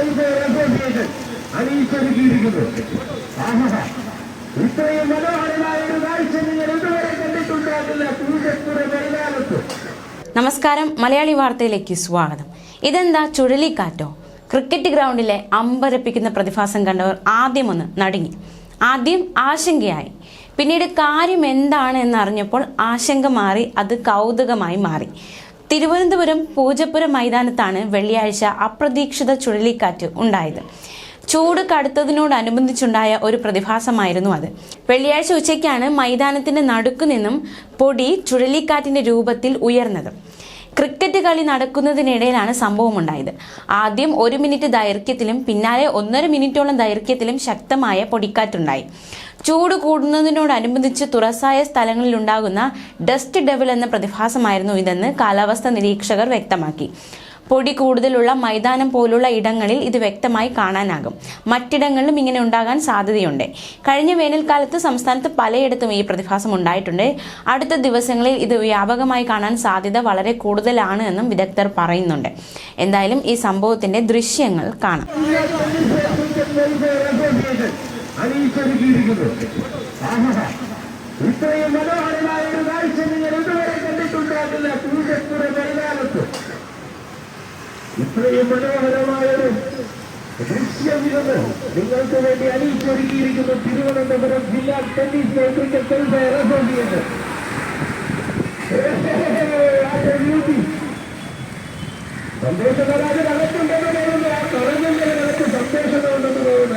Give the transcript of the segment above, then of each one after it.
Association അണിയിച്ചൊരുക്കിയിരിക്കുന്നു ഇത്രയും മനോഹരമായ ഒരു കാഴ്ച നിങ്ങൾ ഇതുവരെ കണ്ടിട്ടുണ്ടാകില്ല പൂജപ്പുറ മൈതാനത്ത് നമസ്കാരം മലയാളി വാർത്തയിലേക്ക് സ്വാഗതം. ഇതെന്താ ചുഴലിക്കാറ്റോ? ക്രിക്കറ്റ് ഗ്രൗണ്ടിലെ അമ്പരപ്പിക്കുന്ന പ്രതിഭാസം കണ്ടവർ ആദ്യമൊന്ന് നടുങ്ങി. ആദ്യം ആശങ്കയായി. പിന്നീട് കാര്യം എന്താണ് എന്നറിഞ്ഞപ്പോൾ ആശങ്ക മാറി അത് കൗതുകമായി മാറി. തിരുവനന്തപുരം പൂജപ്പുര മൈതാനത്താണ് വെള്ളിയാഴ്ച അപ്രതീക്ഷിത ചുഴലിക്കാറ്റ് ഉണ്ടായത്. ചൂട് കടുത്തതിനോടനുബന്ധിച്ചുണ്ടായ ഒരു പ്രതിഭാസമായിരുന്നു അത്. വെള്ളിയാഴ്ച ഉച്ചയ്ക്കാണ് മൈതാനത്തിന്റെ നടുക്കു നിന്നും പൊടി ചുഴലിക്കാറ്റിന്റെ രൂപത്തിൽ ഉയർന്നത്. ക്രിക്കറ്റ് കളി നടക്കുന്നതിനിടയിലാണ് സംഭവം ഉണ്ടായത് ആദ്യം ഒരു മിനിറ്റ് ദൈർഘ്യത്തിലും പിന്നാലെ ഒന്നര മിനിറ്റോളം ദൈർഘ്യത്തിലും ശക്തമായ പൊടിക്കാറ്റുണ്ടായി. ചൂട് കൂടുന്നതിനോടനുബന്ധിച്ച് തുറസായ സ്ഥലങ്ങളിൽ ഉണ്ടാകുന്ന ഡസ്റ്റ് ഡെവൽ എന്ന പ്രതിഭാസമായിരുന്നു ഇതെന്ന് കാലാവസ്ഥാ നിരീക്ഷകർ വ്യക്തമാക്കി. പൊടി കൂടുതലുള്ള മൈതാനം പോലുള്ള ഇടങ്ങളിൽ ഇത് വ്യക്തമായി കാണാനാകും. മറ്റിടങ്ങളിലും ഇങ്ങനെ ഉണ്ടാകാൻ സാധ്യതയുണ്ട്. കഴിഞ്ഞ വേനൽക്കാലത്ത് സംസ്ഥാനത്ത് പലയിടത്തും ഈ പ്രതിഭാസം ഉണ്ടായിട്ടുണ്ട്. അടുത്ത ദിവസങ്ങളിൽ ഇത് വ്യാപകമായി കാണാൻ സാധ്യത വളരെ കൂടുതലാണ് എന്നും വിദഗ്ധർ പറയുന്നുണ്ട്. എന്തായാലും ഈ സംഭവത്തിന്റെ ദൃശ്യങ്ങൾ കാണാം. ഇത്രയും മനോഹരമായ ഒരു കാഴ്ച നിങ്ങൾ ഇതുവരെ കണ്ടിട്ടുണ്ടാകില്ല പൂജപ്പുറ മൈതാനത്ത്. ഇത്രയും മനോഹരമായൊരു ദൃശ്യവിരുന്ന് നിങ്ങൾക്ക് വേണ്ടി അണിയിച്ചൊരുക്കിയിരിക്കുന്നു തിരുവനന്തപുരം ജില്ലാ ടെന്നീസ് ക്രിക്കറ്റ് വെൽഫെയർ അസോസിയേഷൻ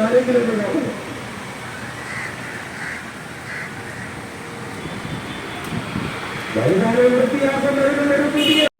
ആരെങ്കിലും ഒന്ന് നോക്കുന്നു മൈതാനം വൃത്തിയാക്കി